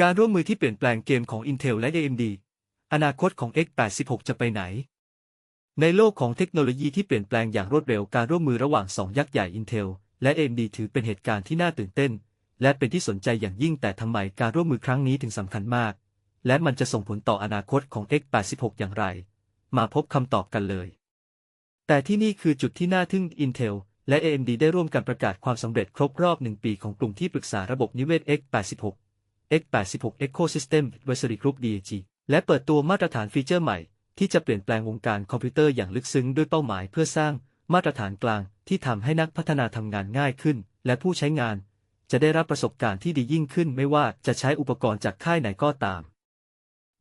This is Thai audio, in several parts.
การร่วมมือที่เปลี่ยนแปลงเกมของ Intel และ AMD อนาคตของ X86 จะไปไหน ในโลกของเทคโนโลยีที่เปลี่ยนแปลงอย่างรวดเร็วการร่วมมือระหว่างสองยักษ์ใหญ่ Intel และ AMD ถือเป็นเหตุการณ์ที่น่าตื่นเต้น และเป็นที่สนใจอย่างยิ่งแต่ทำไมการร่วมมือครั้งนี้ถึงสำคัญมาก และมันจะส่งผลต่ออนาคตของ X86 อย่างไร มาพบคำตอบกันเลย แต่ที่นี่คือจุดที่น่าทึ่ง Intel และ AMD ได้ร่วมกันประกาศความสำเร็จครบรอบหนึ่งปีของกลุ่มที่ปรึกษาระบบนิเวศ X86 X86 Ecosystem Advisory Group DAG และเปิดตัวมาตรฐานฟีเจอร์ใหม่ ที่จะเปลี่ยนแปลงวงการคอมพิวเตอร์อย่างลึกซึ้งด้วยเป้าหมายเพื่อสร้างมาตรฐานกลางที่ทำให้นักพัฒนาทำงานง่ายขึ้น และผู้ใช้งาน จะได้รับประสบการณ์ที่ดียิ่งขึ้นไม่ว่าจะใช้อุปกรณ์จากค่ายไหนก็ตาม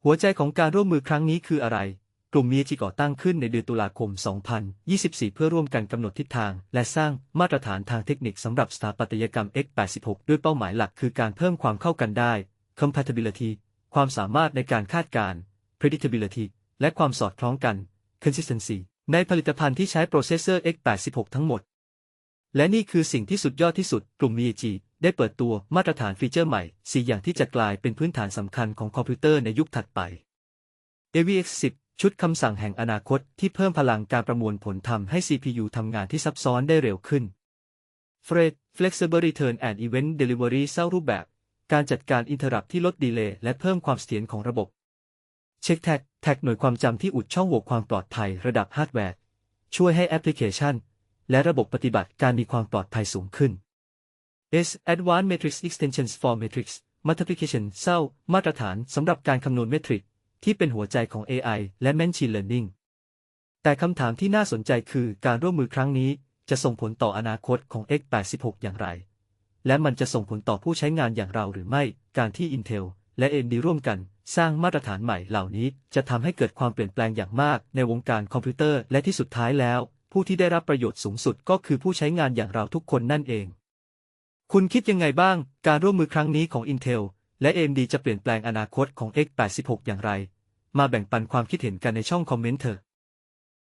หัวใจของการร่วมมือครั้งนี้คืออะไร กลุ่มมีที่ก่อตั้งขึ้นในเดือนตุลาคม 2024 เพื่อร่วมกันกำหนดทิศทาง และสร้างมาตรฐานทางเทคนิคสำหรับสถาปัตยกรรม X86 ด้วยเป้าหมายหลักคือการเพิ่มความเข้ากันได้ compatibility ความสามารถในการคาดการณ์ predictability และความสอดคล้องกัน consistency ในผลิตภัณฑ์ที่ใช้โปรเซสเซอร์ X86 ทั้งหมด และนี่คือสิ่งที่สุดยอดที่สุด กลุ่ม VG ได้เปิดตัวมาตรฐานฟีเจอร์ใหม่ 4 อย่างที่จะกลายเป็นพื้นฐานสำคัญของคอมพิวเตอร์ในยุคถัดไป AVX 10 ชุดคำสั่งแห่งอนาคตที่เพิ่มพลังการประมวลผลทำให้ CPU ทำงานที่ซับซ้อนได้เร็วขึ้น Fred Flexible Return and Event Delivery เศร้างรูปแบบ การจัดการอินเทอร์รับที่ลดดีเลย์และเพิ่มความเสถียรของระบบ เช็คแท็กแท็กหน่วยความจำที่อุดช่องโหว่ความปลอดภัยระดับฮาร์ดแวร์ ช่วยให้แอปพลิเคชัน และระบบปฏิบัติการมีความปลอดภัยสูงขึ้น S Advanced Matrix Extensions for Matrix Multiplication เศร้ามาตรฐานสำหรับการคำนวณเมทริก ที่เป็นหัวใจของ AI และ Machine Learning แต่คำถามที่น่าสนใจคือการร่วมมือครั้งนี้จะส่งผลต่ออนาคตของ X86 อย่างไร และมันจะส่งผลต่อผู้ใช้งานอย่างเราหรือไม่ การที่ Intel และ AMD ร่วมกัน สร้างมาตรฐานใหม่เหล่านี้ จะทำให้เกิดความเปลี่ยนแปลงอย่างมากในวงการคอมพิวเตอร์และที่สุดท้ายแล้ว ผู้ที่ได้รับประโยชน์สูงสุดก็คือผู้ใช้งานอย่างเราทุกคนนั่นเอง คุณคิดยังไงบ้าง การร่วมมือครั้งนี้ของ Intel และ AMD จะเปลี่ยนแปลงอนาคตของ X86 อย่างไร มาแบ่งปันความคิดเห็นกันในช่องคอมเมนต์เถอะ